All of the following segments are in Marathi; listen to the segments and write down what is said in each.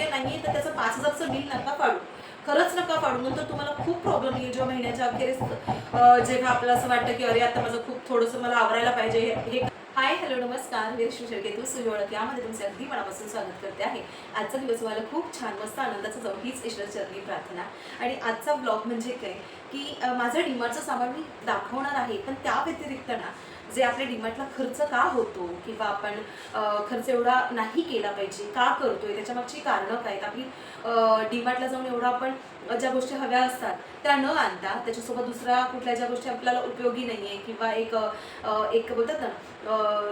योग्य नाही तर त्याचं पाच हजारचं बिल नका पाडू खरंच नका पाडू नंतर तुम्हाला खूप प्रॉब्लेम येईल जेव्हा महिन्याच्या अखेरीस जेव्हा आपल्याला असं वाटतं की अरे आता माझं खूप थोडंसं मला आवरायला पाहिजे हे- हाय हॅलो नमस्कार. मी रश्मी शेळके सुजवळक यामध्ये तुमचे अगदी मनापासून स्वागत करते आहे. आजचा दिवस मला खूप छान मस्त आनंदाचा जाऊ हीच ईश्वरचरणी प्रार्थना. आणि आजचा ब्लॉग म्हणजे काय? की माझं डीमार्टचं सामान मी दाखवणार आहे. पण त्या व्यतिरिक्त ना जे आपल्या डीमार्टला खर्च का होतो किंवा आपण खर्च एवढा नाही केला पाहिजे का करतोय त्याच्यामागची कारणं काय आपली डीमार्टला जाऊन एवढा आपण ज्या गोष्टी हव्या असतात त्या न आणता त्याच्यासोबत दुसऱ्या कुठल्या ज्या गोष्टी आपल्याला उपयोगी नाही आहे किंवा एक एक बोलतात ना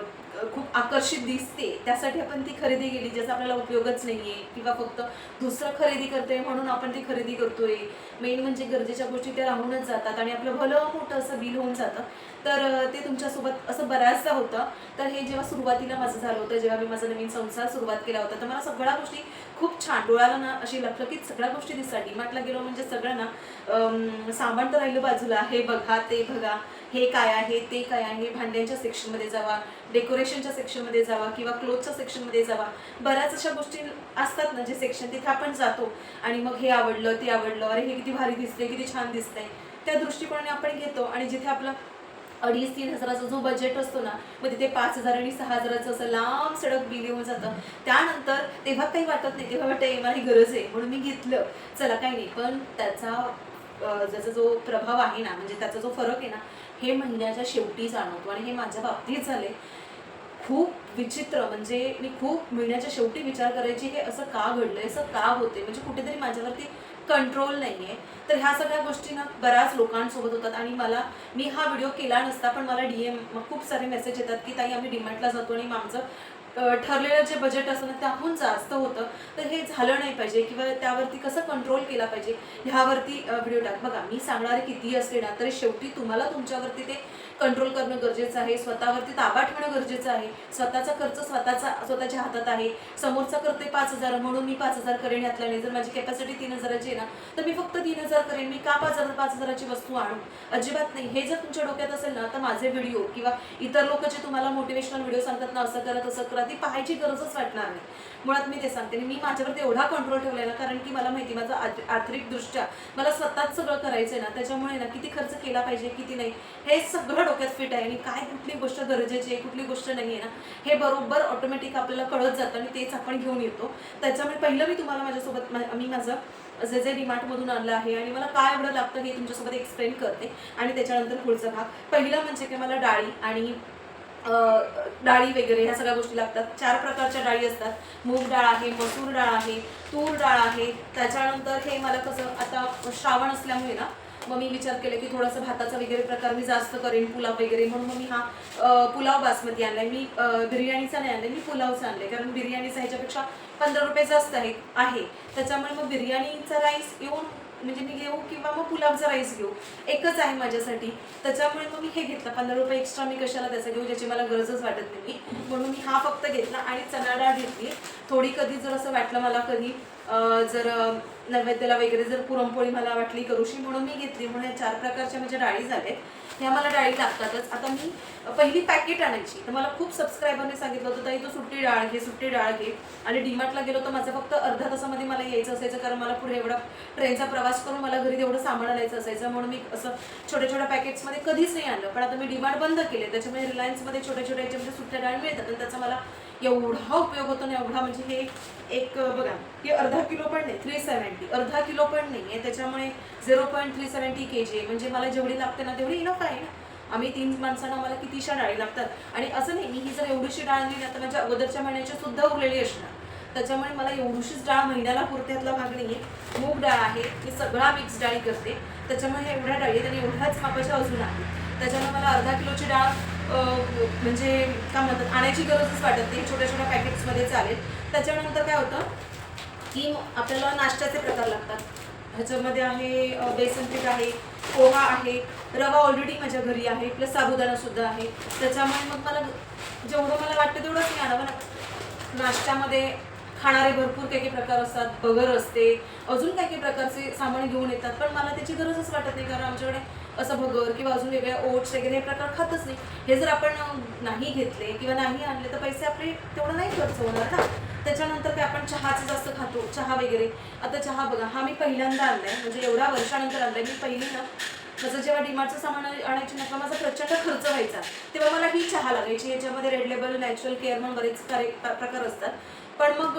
खूप आकर्षित दिसते. त्यासाठी आपण ती खरेदी केली ज्याचा आपल्याला उपयोगच नाही आहे किंवा फक्त दुसरं खरेदी करतोय म्हणून आपण ती खरेदी करतोय. मेन म्हणजे गरजेच्या गोष्टी त्या राहूनच जातात आणि आपलं भलं मोठं असं बिल होऊन जातं. तर ते तुमच्यासोबत असं बऱ्याचदा होतं. तर हे जेव्हा सुरुवातीला माझं झालं होतं जेव्हा मी माझा नवीन संसार सुरुवात केला होता तर मला सगळ्या गोष्टी खूप छान डोळ्याला ना अशी लखलखीत सगळ्या गोष्टी दिसतात डीमार्टला गेलो म्हणजे सगळं ना सामान तर राहिलं बाजूला. हे बघा ते बघा हे काय आहे ते काय आहे भांड्यांच्या सेक्शनमध्ये जावा डेकोरेशनच्या सेक्शनमध्ये जावा किंवा क्लोथच्या सेक्शनमध्ये जावा. बऱ्याच अशा गोष्टी असतात ना जे सेक्शन तिथे आपण जातो आणि मग हे आवडलं ते आवडलं अरे हे किती भारी दिसतंय किती छान दिसतंय. त्या दृष्टिकोनाने आपण घेतो आणि जिथे आपलं अडीच तीन हजाराचा जो बजेट असतो ना मग तिथे पाच हजार आणि सहा हजाराचं असं लांब सडक बिल होऊन जातं. त्यानंतर तेव्हा काही वाटत नाही तेव्हा वाटतं "ए, मला ही गरज आहे म्हणून मी घेतलं. चला काही नाही. पण त्याचा ज्याचा जो प्रभाव आहे ना म्हणजे त्याचा जो फरक आहे ना हे महिन्याच्या शेवटी जाणवतो. आणि हे माझ्या बाबतीत झाले खूप विचित्र म्हणजे मी खूप महिन्याच्या शेवटी विचार करायची हे असं का घडलं असं का होते म्हणजे कुठेतरी माझ्यावरती कंट्रोल नाही आहे तर ह्या सगळ्या गोष्टी ना बऱ्याच लोकांसोबत होतात आणि मला मी हा व्हिडिओ केला नसता पण मला डी एम खूप सारे मेसेज येतात की ताई आम्ही डिमार्टला जातो आणि मग आमचं ठरलेलं जे बजेट असतं ना त्याहून जास्त होतं. तर हे झालं नाही पाहिजे किंवा त्यावरती कसं कंट्रोल केला पाहिजे ह्यावरती व्हिडिओ टाक. बघा मी सांगणारे किती असले ना तरी शेवटी तुम्हाला तुमच्यावरती ते कंट्रोल करणं गरजेचं आहे. स्वतःवरती ताबा ठेवणं गरजेचं आहे. स्वतःचा खर्च स्वतःचा स्वतःच्या हातात आहे. समोरचा करते पाच हजार म्हणून मी पाच हजार करेन यातला नाही जर माझी कॅपॅसिटी तीन हजाराची आहे ना तर मी फक्त तीन हजार करेन. मी का पाच हजार पाच हजाराची वस्तू आणू? अजिबात नाही. हे जर तुमच्या डोक्यात असेल ना तर माझे व्हिडिओ किंवा इतर लोक जे तुम्हाला मोटिवेशनल व्हिडिओ सांगतात ना असं करा तसं करा ती पाहायची गरजच वाटणार नाही. मुळात मी ते सांगते. आणि मी माझ्यावरती एवढा कंट्रोल ठेवलाय ना कारण की मला माहिती माझं आर्थ- आर्थिकदृष्ट्या मला स्वतःच सगळं करायचं आहे ना त्याच्यामुळे ना किती खर्च केला पाहिजे किती नाही हे सगळं डोक्यात फिट आहे आणि काय कुठली गोष्ट गरजेची आहे कुठली गोष्ट नाही आहे ना हे बरोबर ऑटोमॅटिक आपल्याला कळत जातं आणि तेच आपण घेऊन येतो. त्याच्यामुळे पहिलं मी तुम्हाला माझ्यासोबत मी माझं जे जे डिमार्टमधून आणलं आहे आणि मला काय एवढं लागतं हे तुमच्यासोबत एक्सप्लेन करते आणि त्याच्यानंतर पुढचा भाग. पहिलं म्हणजे की मला डाळी आणि डाळी वगैरे ह्या सगळ्या गोष्टी लागतात. चार प्रकारच्या डाळी असतात. मूग डाळ आहे मसूर डाळ आहे तूर डाळ आहे. त्याच्यानंतर हे मला कसं आता श्रावण असल्यामुळे ना मग मी विचार केला की थोडासा भाताचा वगैरे प्रकार मी जास्त करेन पुलाव वगैरे. म्हणून मग मी हा पुलाव बासमती आणलाय. मी बिर्याणीचा नाही आणलाय मी पुलावचा आणलाय. कारण बिर्याणीचा ह्याच्यापेक्षा पंधरा रुपये जास्त आहे आहे. त्याच्यामुळे मग बिर्याणीचा राईस येऊन म्हणजे मी घेऊ किंवा मग पुलावचा राईस घेऊ. एकच आहे माझ्यासाठी. त्याच्यामुळे मग मी हे घेतलं. पंधरा रुपये एक्स्ट्रा मी कशाला त्याचा घेऊ ज्याची मला गरजच वाटत नाही. म्हणून मी हा फक्त घेतला आणि चणा डाळ घेतली. थोडी कधी जर असं वाटलं मला कधी जर नैवेद्याला वगैरे जर पुरणपोळी मला वाटली करूशी म्हणून मी घेतली. म्हणून चार प्रकारच्या माझ्या डाळी झाल्यात ह्या मला डाळी लागतातच. आता मी पहिली पॅकेट आणायची. तर मला खूप सबस्क्रायबरने सांगितलं होतं ताई तू सुट्टी डाळ घे सुट्टी डाळ घे. आणि डीमार्टला गेलो तर माझं फक्त अर्ध्या तासामध्ये मला यायचं असायचं कारण मला पुढे एवढा ट्रेनचा प्रवास करून मला घरी तेवढं सामान आणायचं असायचं. म्हणून मी असं छोट्या छोट्या पॅकेट्समध्ये कधीच नाही आणलं. पण आता मी डीमार्ट बंद केले. त्याच्यामुळे रिलायन्समध्ये छोट्या छोट्या याच्यामध्ये सुट्ट्या डाळ मिळतात आणि त्याचा मला एवढा उपयोग होतो ना एवढा म्हणजे हे एक बघा हे अर्धा किलो पण नाही थ्री सेवन्टी अर्धा किलो पण नाही आहे त्याच्यामुळे zero point three seventy K G म्हणजे मला जेवढी लागते ना तेवढी इनफ आहे ना. आम्ही तीन माणसांना मला कितीशा डाळी लागतात. आणि असं नाही मी ही जर एवढीशी डाळ आणली ना तर माझ्या अगोदरच्या महिन्याच्या सुद्धा उरलेली असणार. त्याच्यामुळे मला एवढीशीच डाळ महिन्याला पुरत्यातला भाग नाही आहे. मूग डाळ आहे मी सगळा मिक्स डाळी करते. त्याच्यामुळे एवढ्या डाळी आणि एवढ्याच मापाच्या अजून आहे. त्याच्यामुळे मला अर्धा किलोची डाळ म्हणजे काय म्हणतात आणायची गरजच वाटत नाही छोट्या छोट्या पॅकेट्समध्ये चालेल. त्याच्यानंतर काय होतं की आपल्याला नाश्त्याचे प्रकार लागतात. ह्याच्यामध्ये आहे बेसन पीठ आहे पोहा आहे रवा ऑलरेडी माझ्या घरी आहे प्लस साबुदाणासुद्धा आहे. त्याच्यामुळे मग मला जेवढं मला वाटतं तेवढंच मी आणावं ना. नाश्त्यामध्ये खाणारे भरपूर काही काही प्रकार असतात बगर असते. अजून काही काही प्रकारचे सामान घेऊन येतात पण मला त्याची गरजच वाटत नाही कारण आमच्याकडे असं भगर किंवा अजून वेगळ्या ओट्स वगैरे हे प्रकार खातच नाही. हे जर आपण नाही घेतले किंवा नाही आणले तर पैसे आपले तेवढं नाही खर्च होणार ना. त्याच्यानंतर काय आपण चहाचं जास्त खातो चहा वगैरे. आता चहा बघा हा मी पहिल्यांदा आणलाय. म्हणजे एवढ्या वर्षानंतर आणलाय. मी पहिली ना माझं जेव्हा डिमार्टचं सामान आणायची नका माझा प्रचंड खर्च व्हायचा. तेव्हा मला ही चहा लागायची. याच्यामध्ये रेड लेबल नॅचरल केअर म्हणून बरेच कार्य प्रकार असतात. पण मग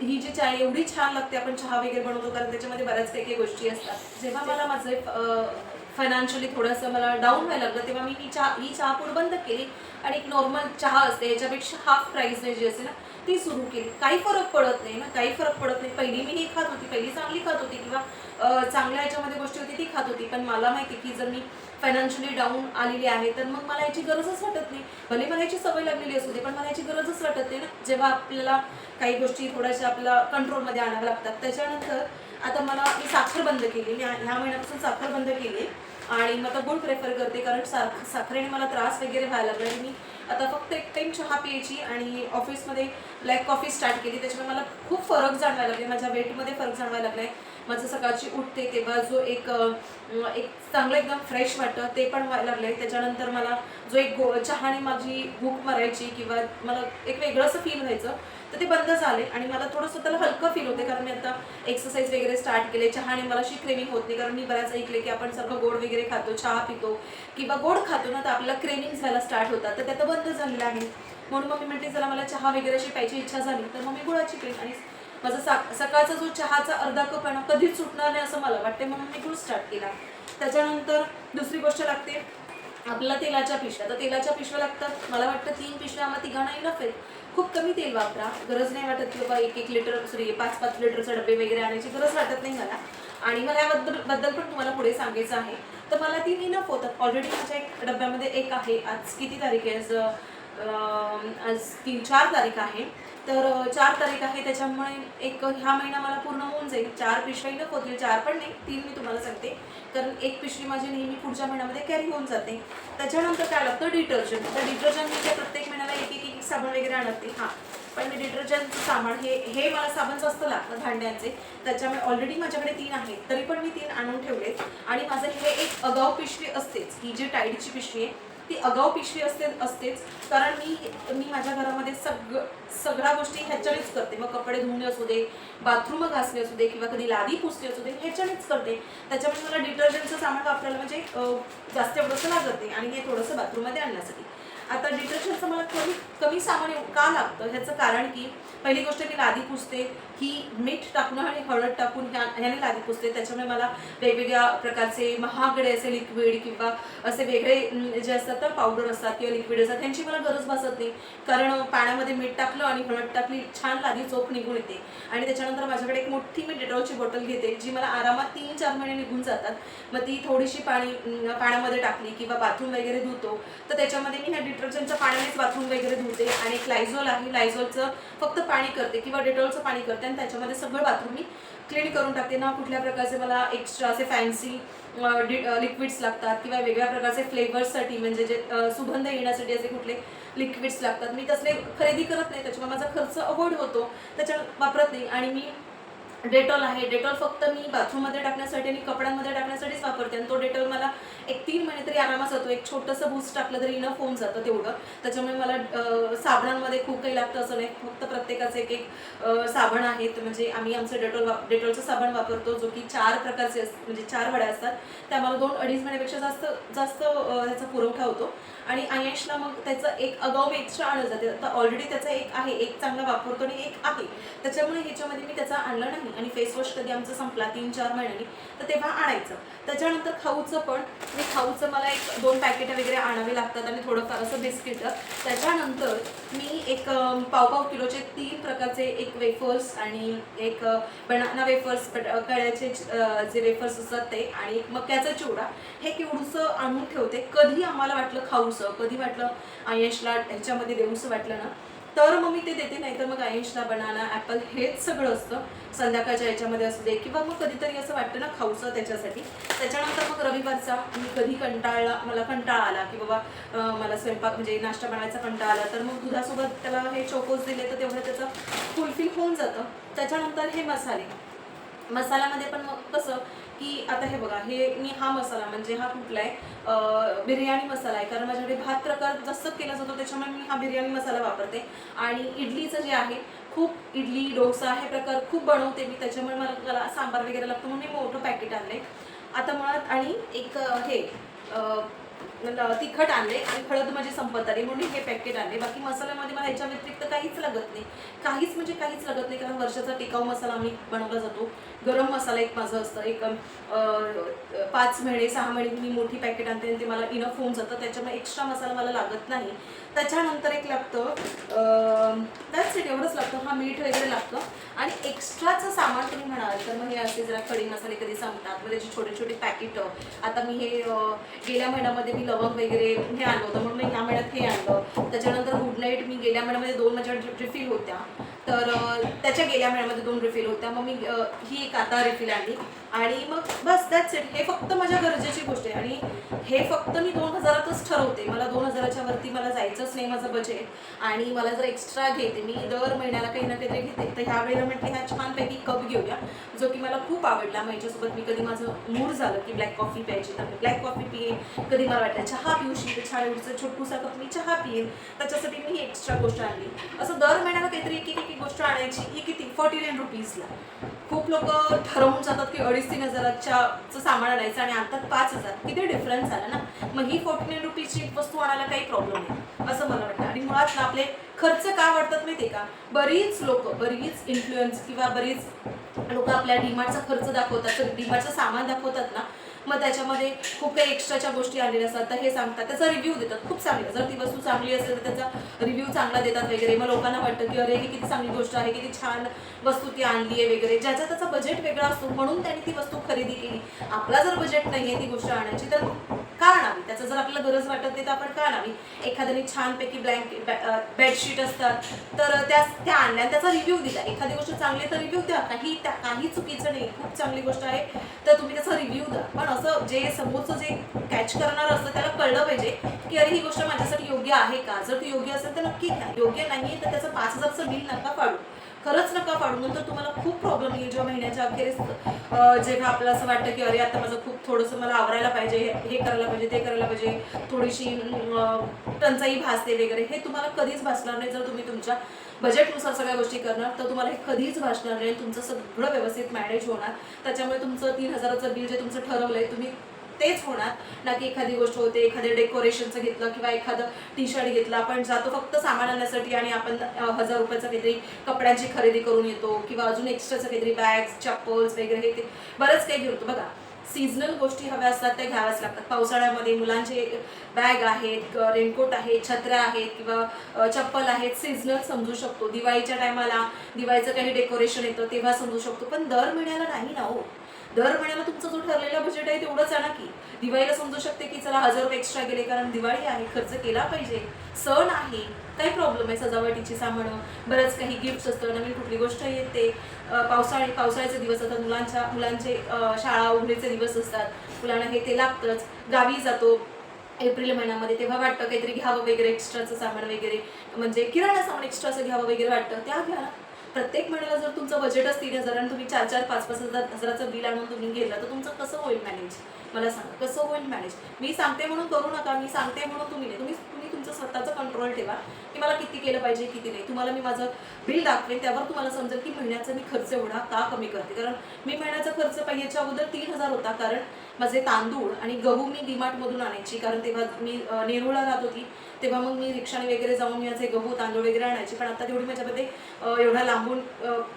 ही जी चहा एवढी छान लागते आपण चहा वगैरे बनवतो. कारण त्याच्यामध्ये बऱ्याच काही काही गोष्टी असतात. जेव्हा मला माझं फायनान्शियली थोडंसं मला डाऊन व्हायला लागलं तेव्हा मी ही चहा ही चहापूड बंद केली आणि एक नॉर्मल चहा असते याच्यापेक्षा हाफ प्राईसने जी असते ना ती सुरू केली. काही फरक पडत नाही ना काही फरक पडत नाही. पहिली मी ही खात होती पहिली चांगली खात होती किंवा चांगल्या याच्यामध्ये गोष्टी होती ती खात होती. पण मला माहिती की जर मी फायनान्शियली डाऊन आलेली आहे तर मग मला याची गरजच वाटत नाही. भले मला याची सवय लागलेली असू दे पण मला याची गरजच वाटत नाही ना. जेव्हा आपल्याला काही गोष्टी थोड्याशा आपल्या कंट्रोलमध्ये आणाव्या लागतात. त्याच्यानंतर आता मला मी साखर बंद केली. मी ह्या महिन्यापासून साखर बंद केली. आणि मग आता गुळ प्रेफर करते कारण सा साखरेने मला त्रास वगैरे व्हायला लागला. आणि मी आता फक्त एक टाईम चहा प्यायची आणि ऑफिसमध्ये ब्लॅक कॉफी स्टार्ट केली. त्याच्यामुळे मला खूप फरक जाणवायला लागले. माझ्या वेटमध्ये फरक जाणवायला लागलाय. माझं सकाळची उठते तेव्हा जो एक एक चांगलं एकदम फ्रेश वाटतं ते पण व्हायला लागलंय. त्याच्यानंतर मला जो एक गो चहाने माझी भूक मरायची किंवा मला एक वेगळंसं फील व्हायचं. तर ते बंद झाले आणि मला थोडं स्वतःला हलकं फील होते कारण मी आता एक्सरसाइज वगैरे स्टार्ट केले. चहाने मला अशी क्रेमिंग होत नाही कारण मी बऱ्याच ऐकले की आपण सारखं गोड वगैरे खातो चहा पितो किंवा गोड खातो ना तर आपल्याला क्रेमिंग व्हायला स्टार्ट होतात. तर त्यात बंद झालेलं आहे. म्हणून मग मी म्हटली जरा मला चहा वगैरे अशी प्यायची इच्छा झाली तर मग मी गुळाची पेन आणि माझा सा- सकाळचा जो चहाचा अर्धा कप आहे ना कधीच सुटणार नाही असं मला वाटते म्हणून मी गुळ स्टार्ट केला. त्याच्यानंतर दुसरी गोष्ट लागते आपल्याला तेलाच्या पिशव्या. तर तेलाच्या पिशव्या लागतात. मला वाटतं तीन पिशव्या आम्हाला तिघांनाही नफेल खूप कमी तेल वापरा. गरज नाही वाटत की बाबा एक एक लिटर सॉरी पाच पाच लिटरचे डबे वगैरे आणायची गरज वाटत नाही मला. आणि मला याबद्दल बद्दल पण तुम्हाला पुढे सांगायचं आहे. तर मला ती इनफ होतात ऑलरेडी माझ्या एक डब्यामध्ये एक आहे. आज किती तारीख आहे? आज आज तीन चार तारीख आहे. तर चार तारीख आहे त्याच्यामुळे एक ह्या महिना मला पूर्ण होऊन जाईल. चार पिशव्या इनफ होतील चार पण नाही तीन मी तुम्हाला सांगते. कारण एक पिशवी माझी नेहमी पुढच्या महिन्यामध्ये कॅरी होऊन जाते. त्याच्यानंतर काय लागतं? डिटर्जंट तर डिटर्जंट मी प्रत्येक महिन्याला एक एक साबण वगैरे आणते हां. पण मी डिटर्जंटचं सामान हे हे मला साबण जास्त लागतं भांड्यांचे. त्याच्यामुळे ऑलरेडी माझ्याकडे तीन आहेत. तरी पण मी तीन आणून ठेवलेत. आणि माझं हे एक अगाऊ पिशवी असतेच. ही जी टाईडची पिशवी आहे ती अगाऊ पिशवी असते असतेच. कारण मी मी माझ्या घरामध्ये सग सगळ्या गोष्टी ह्याच्यानेच करते. मग कपडे धुणे असू दे बाथरूम घासणे असू दे किंवा कधी लादी पुसणे असू दे ह्याच्यानेच करते. त्याच्यामुळे मला डिटर्जंटचं सामान वापरायला म्हणजे जास्त एवढंसं लागत नाही. आणि हे थोडंसं बाथरूममध्ये आणण्यासाठी. आता डिटर्जंटचं मला कमी कमी सामान का लागतं? ह्याचं कारण की पहिली गोष्ट मी लादी पुसते ही मीठ टाकून आणि हळद टाकून ह्या ह्याने लादी पुसते. त्याच्यामुळे मला वेगवेगळ्या प्रकारचे महागडे असे लिक्विड किंवा असे वेगळे जे असतात तर पावडर असतात किंवा लिक्विड असतात त्यांची मला गरज भासत नाही. कारण पाण्यामध्ये मीठ टाकलं आणि हळद टाकली छान लादी चोख निघून येते. आणि त्याच्यानंतर माझ्याकडे एक मोठी मी डेटॉलची बॉटल घेते जी मला आरामात तीन चार महिने निघून जातात. मग ती थोडीशी पाणी पाण्यामध्ये टाकली किंवा बाथरूम वगैरे धुतो तर त्याच्यामध्ये मी ह्या डिटर्जंटच्या पाण्यानेच बाथरूम वगैरे धुते आणि एक लायझॉल आहे. लायझॉलचं फक्त पाणी करते किंवा डेटॉलचं पाणी करते आणि त्याच्यामध्ये सगळं बाथरूम मी क्लीन करून टाकते. ना कुठल्या प्रकारचे मला एक्स्ट्रा असे फॅन्सी लिक्विड्स लागतात किंवा वेगळ्या प्रकारचे फ्लेवर्ससाठी म्हणजे जे सुगंध येण्यासाठी असे कुठले लिक्विड्स लागतात. मी तसले खरेदी करत नाही. त्याच्यामुळे माझा खर्च अवॉइड होतो. त्याच्या वापरत नाही. आणि मी डेटॉल आहे. डेटॉल फक्त मी बाथरूममध्ये टाकण्यासाठी आणि कपड्यांमध्ये टाकण्यासाठीच वापरते. आणि तो डेटॉल मला एक तीन महिने तरी आरामात जातो. एक छोटंसं बूस्ट टाकलं तरी इनफ होऊन जातं तेवढं. त्याच्यामुळे मला साबणांमध्ये खूप काही लागतं असं नाही. फक्त प्रत्येकाचं एक एक साबण आहेत. म्हणजे आम्ही आमचं डेटॉल वा डेटॉलचं साबण वापरतो जो की चार प्रकारचे अस म्हणजे चार वड्या असतात. त्या मला दोन अडीच महिन्यापेक्षा जास्त जास्त त्याचा पुरवठा होतो. आणि आयशला मग त्याचं एक अगाऊ एक्स्ट्रा आणलं जाते. आता ऑलरेडी त्याचा एक आहे. एक चांगला वापरतो आणि एक आहे. त्याच्यामुळे ह्याच्यामध्ये मी त्याचा आणला नाही. आणि फेस वॉश कधी आमचं संपला तीन चार महिन्यांनी तर तेव्हा आणायचं. त्याच्यानंतर खाऊचं पण मी खाऊचं मला एक दोन पॅकेट वगैरे आणावे लागतात आणि थोडंफार असं बिस्किट त्याच्यानंतर मी एक पाव पाव किलोचे तीन प्रकारचे एक वेफर्स आणि एक बनाना वेफर्स कळ्याचे जे वेफर्स असतात ते आणि मक्याचा चिवडा. हे केवढूसं आणून ठेवते. कधी आम्हाला वाटलं खाऊसं कधी वाटलं आयशला ह्याच्यामध्ये देऊसं वाटलं ना तर मग मी ते देते नाही तर मग आयुषला बनाना ॲपल हेच सगळं असतं. संध्याकाळच्या याच्यामध्ये असू दे किंवा मग कधीतरी असं वाटतं ना खाऊचं त्याच्यासाठी. त्याच्यानंतर मग रविवारचा मी कधी कंटाळला मला कंटाळा आला की बाबा मला स्वयंपाक म्हणजे नाश्ता बनायचा कंटाळा आला तर मग दुधासोबत त्याला हे चोकोस दिले तर तेवढं त्याचं फुलफिल होऊन जातं. त्याच्यानंतर हे मसाले. मसाल्यामध्ये पण मग कसं की आता हे बघा हे मी हा मसाला म्हणजे हा कुठला आहे? बिर्याणी मसाला आहे. कारण माझ्याकडे भात प्रकार जास्त केला जातो त्याच्यामुळे मी हा बिर्याणी मसाला वापरते. आणि इडलीचं जे आहे खूप इडली डोसा हे प्रकार खूप बनवते मी. त्याच्यामुळे मला मला सांबार वगैरे लागतो. म्हणून मी मोठं पॅकेट आणले आता मुळात आणि एक हे तिखट आणले आणि हळद माझी संपत आली. म्हणून हे पॅकेट आणले. बाकी मसाल्यामध्ये मला ह्याच्या व्यतिरिक्त काहीच लागत नाही. काहीच म्हणजे काहीच लागत नाही. कारण वर्षाचा टिकाऊ मसाला आम्ही बनवला जातो. गरम मसाला एक माझं असतं. एक पाच महिने सहा महिने मी मोठी पॅकेट आणते आणि ते मला इनफ होऊन जातं. त्याच्यामुळे एक्स्ट्रा मसाला मला लागत नाही. त्याच्यानंतर एक लागतं त्याच इट एवढंच लागतं. हा मीठ वगैरे लागतं. आणि एक्स्ट्राचं सामान तुम्ही म्हणाल तर मग हे असे जरा कडी मसाले कधी सांगतात. मग त्याची छोटे छोटे पॅकेट आता मी हे गेल्या महिन्यामध्ये मी लवंग वगैरे हे आणलं होतं. म्हणून मी ह्या महिन्यात हे आणलं. त्याच्यानंतर गुड नाईट मी गेल्या महिन्यामध्ये दोन माझ्या रिफिल होत्या. तर त्याच्या गेल्या महिन्यामध्ये दोन रिफिल होत्या. मग मी ही एक आता रिफिल आणली. आणि मग बस दॅट्स इट हे फक्त माझ्या गरजेची गोष्ट आहे. आणि हे फक्त मी दोन हजारातच ठरवते. मला दोन हजाराच्या वरती मला जायचंच नाही माझं बजेट आणि मला जर एक्स्ट्रा घेते मी दर महिन्याला काही ना काहीतरी घेते. तर ह्या वेळेला म्हटले ह्या छानपैकी कप घेऊया जो की मला खूप आवडला. मग याच्यासोबत मी कधी माझं मूड झालं की ब्लॅक कॉफी प्यायची. तर मी ब्लॅक कॉफी पिये कधी मला वाटलं चहा पिऊशी तर छान एवढीचं छोटूसा कप मी चहा पिईन त्याच्यासाठी मी ही एक्स्ट्रा गोष्ट आणली. असं दर महिन्याला काहीतरी एक एक गोष्ट आणायची ही किती? फोर्टी नाईन रुपीजला खूप लोक ठरवून जातात की अडीच तीन हजाराच्या सामान आणायचं आणि आता पाच हजार. किती डिफरन्स झाला ना? मग ही फोर्टी नाईन रुपीजची वस्तू आणायला काही प्रॉब्लेम नाही असं मला वाटतं. आणि मुळात ना आपले खर्च का वाढतात माहिती का? बरीच लोक बरीच इन्फ्लुएन्स किंवा बरीच लोक आपल्या डीमार्टचा खर्च दाखवतात तर डीमार्टचं सामान दाखवतात ना मग त्याच्यामध्ये खूप काही एक्स्ट्राच्या गोष्टी आलेल्या असतात. तर हे सांगतात. त्याचा रिव्ह्यू देतात. खूप चांगला. जर ती वस्तू चांगली असेल तर त्याचा रिव्ह्यू चांगला देतात वगैरे. मग लोकांना वाटतं की अरे ही किती चांगली गोष्ट आहे. किती छान वस्तू ती आणली आहे वगैरे. ज्याचा त्याचा बजेट वेगळा असतो म्हणून त्यांनी ती वस्तू खरेदी केली. आपला जर बजेट नाही आहे ती गोष्ट आणायची तर का आणावी त्याचं जर आपल्याला गरज वाटत नाही तर आपण का आणावी एखाद्याने छानपैकी ब्लँकेट बेडशीट असतात तर त्या त्या आणल्या त्याचा रिव्ह्यू दिला. एखादी गोष्ट चांगली तर रिव्ह्यू द्या. काही त्या काही चुकीचं नाही. खूप चांगली गोष्ट आहे तर तुम्ही त्याचा रिव्ह्यू द्या. पण असं जे समोरचं जे कॅच करणार असतं त्याला कळलं पाहिजे की अरे ही गोष्ट माझ्यासाठी योग्य आहे का? जर ती योग्य असेल तर नक्की घ्या. योग्य नाही तर त्याचं पाच हजारचं बिल नका पाडू. खरंच नका पाडू. नंतर तुम्हाला खूप प्रॉब्लेम येईल जेव्हा महिन्याच्या अखेरीस जेव्हा आपल्याला असं वाटतं की अरे आता माझं खूप थोडंसं मला आवरायला पाहिजे हे- हे करायला पाहिजे ते करायला पाहिजे थोडीशी टंचाई भासते वगैरे हे तुम्हाला कधीच भासणार नाही. जर तुम्ही तुमच्या बजेटनुसार सगळ्या गोष्टी करणार तर तुम्हाला हे कधीच भासणार नाही. तुमचं सगळं व्यवस्थित मॅनेज होणार. त्याच्यामुळे तुमचं तीन हजाराचं बिल जे तुमचं ठरवलंय तुम्ही तेच होणार. ना की एखादी गोष्ट होते एखाद्या डेकोरेशनचं घेतलं किंवा एखादं टी शर्ट घेतलं आपण जातो फक्त सामान आणण्यासाठी आणि आपण हजार रुपयाचं काहीतरी कपड्यांची खरेदी करून येतो किंवा अजून एक्स्ट्राचं काहीतरी बॅग्स चप्पल्स वगैरे हे ते बरंच काही घेऊन बघा सीझनल गोष्टी हव्या असतात त्या घ्याव्याच लागतात. पावसाळ्यामध्ये मुलांचे बॅग आहेत रेनकोट आहेत छत्र्या आहेत किंवा चप्पल आहेत सीझनल समजू शकतो. दिवाळीच्या टायमाला दिवाळीचं काही डेकोरेशन येतं तेव्हा समजू शकतो. पण दर महिन्याला नाही ना हो. दर महिन्याला तुमचा जो ठरलेला बजेट आहे तेवढंच आहे ना की. दिवाळीला समजू शकते की चला हजार रुपये एक्स्ट्रा गेले कारण दिवाळी आहे खर्च केला पाहिजे. सण आहे काही प्रॉब्लेम आहे सजावटीची सामानं बरंच काही गिफ्ट्स असतं नवीन कुठली गोष्ट येते. पावसाळी पावसाळ्याचे दिवस असतात मुलांच्या मुलांचे शाळा उघडीचे दिवस असतात. मुलांना हे ते लागतंच. गावी जातो एप्रिल महिन्यामध्ये तेव्हा वाटतं काहीतरी घ्यावं वगैरे एक्स्ट्राचं सामान वगैरे. म्हणजे किराणा सामान एक्स्ट्राचं घ्यावं वगैरे वाटतं. त्या घ्या. ना. प्रत्येक महिन्याला जर तुमचं बजेटच तीन हजार आणि तुम्ही चार चार पाच पाच हजार हजाराचं बिल आणून तुम्ही गेलं तर तुमचं कसं होईल मॅनेज मला सांगा कसं होईल मॅनेज मी सांगते म्हणून करू नका मी सांगते म्हणून तुम्ही नाही. तुम्ही तुम्ही तुमचं स्वतःचं कंट्रोल ठेवा. की मला किती केलं पाहिजे किती नाही. तुम्हाला मी माझं बिल दाखवेन त्यावर तुम्हाला समजेल की महिन्याचा मी खर्च एवढा का कमी करते. कारण मी महिन्याचा खर्च पाहिजेच्या अगोदर तीन हजार होता. कारण माझे तांदूळ आणि गहू मी डीमार्टमधून आणायची. कारण तेव्हा मी नेरूळला राहत होती. तेव्हा मग मी रिक्षाने वगैरे जाऊन मी माझे गहू तांदूळ वगैरे आणायचे. पण आता तेवढी माझ्यामध्ये एवढा लांबून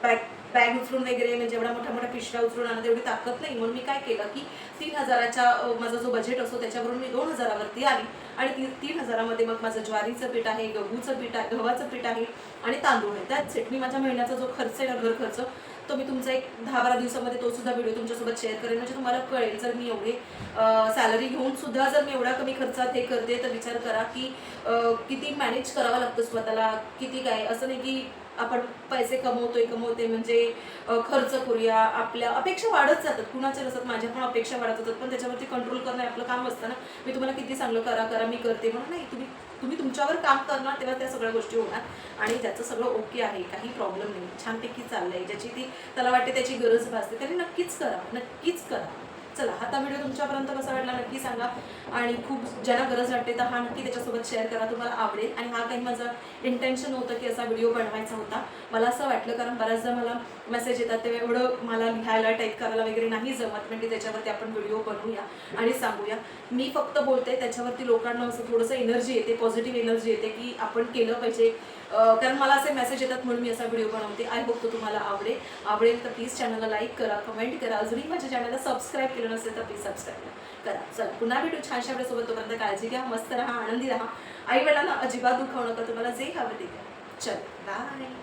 बॅग बॅग उचलून वगैरे म्हणजे एवढ्या मोठ्या मोठ्या पिशव्या उचलून आणत एवढी ताकद नाही. म्हणून मी काय केलं की तीन हजाराच्या माझा जो बजेट असतो त्याच्यावरून मी दोन हजारावरती आली आणि ती तीन हजारामध्ये मग माझं ज्वारीचं पीठ आहे गहूचं पीठ आहे गव्हाचं पीठ आहे आणि तांदूळ आहे. त्याच सेट मी माझ्या महिन्याचा जो खर्च आहे ना घर खर्च तो मी तुमचा एक दहा बारा दिवसामध्ये तो सुद्धा व्हिडिओ तुमच्यासोबत शेअर करेन. म्हणजे तुम्हाला कळेल जर मी एवढे सॅलरी घेऊन सुद्धा जर मी एवढा कमी खर्चात हे करते तर विचार करा की किती मॅनेज करावं लागतं स्वतःला किती काय? असं नाही की आपण पैसे कमवतोय कमवते म्हणजे खर्च करूया आपल्या अपेक्षा वाढत जातात. कुणाच्या नसतात माझ्या पण अपेक्षा वाढत जातात पण त्याच्यावरती कंट्रोल करणं आपलं काम असतं ना. मी तुम्हाला किती चांगलं करा करा मी करते. म्हणून नाही तुम्ही तुम्ही तुमच्यावर काम करणार तेव्हा त्या सगळ्या गोष्टी होणार. आणि ज्याचं सगळं ओके आहे काही प्रॉब्लेम नाही. छानपैकी चाललंय. ज्याची ती त्याला वाटते त्याची गरज भासते. त्याने नक्कीच करा नक्कीच करा. चला आता व्हिडिओ तुमच्यापर्यंत कसा वाटला नक्की सांगा. आणि खूप ज्यांना गरज वाटते तर हा नक्की त्याच्यासोबत शेअर करा तुम्हाला आवडेल. आणि हा काही माझं इंटेन्शन होतं की असा व्हिडिओ बनवायचा होता. मला असं वाटलं कारण बऱ्याचदा मला मेसेज येतात तेव्हा एवढं मला लिहायला टाईप करायला वगैरे नाही जमत. म्हणजे त्याच्यावरती आपण व्हिडिओ बनवूया आणि सांगूया. मी फक्त बोलते त्याच्यावरती लोकांना असं थोडंसं एनर्जी येते पॉझिटिव्ह एनर्जी येते की आपण केलं पाहिजे. कारण मला असे मेसेज येतात म्हणून मी असा व्हिडिओ बनवते. आय होप तो तुम्हाला आवडेल. आवडेल तर प्लीज चॅनलला लाईक करा कमेंट करा. अजूनही माझ्या चॅनलला सबस्क्राईब केलं नसेल तर प्लीज सबस्क्राईब करा. चला पुन्हा भेटू छानशा आपल्यासोबत तोपर्यंत काळजी घ्या मस्त राहा आनंदी राहा. आई वडिलांना अजिबात दुखावू नका. तुम्हाला जे हवं ते चल बाय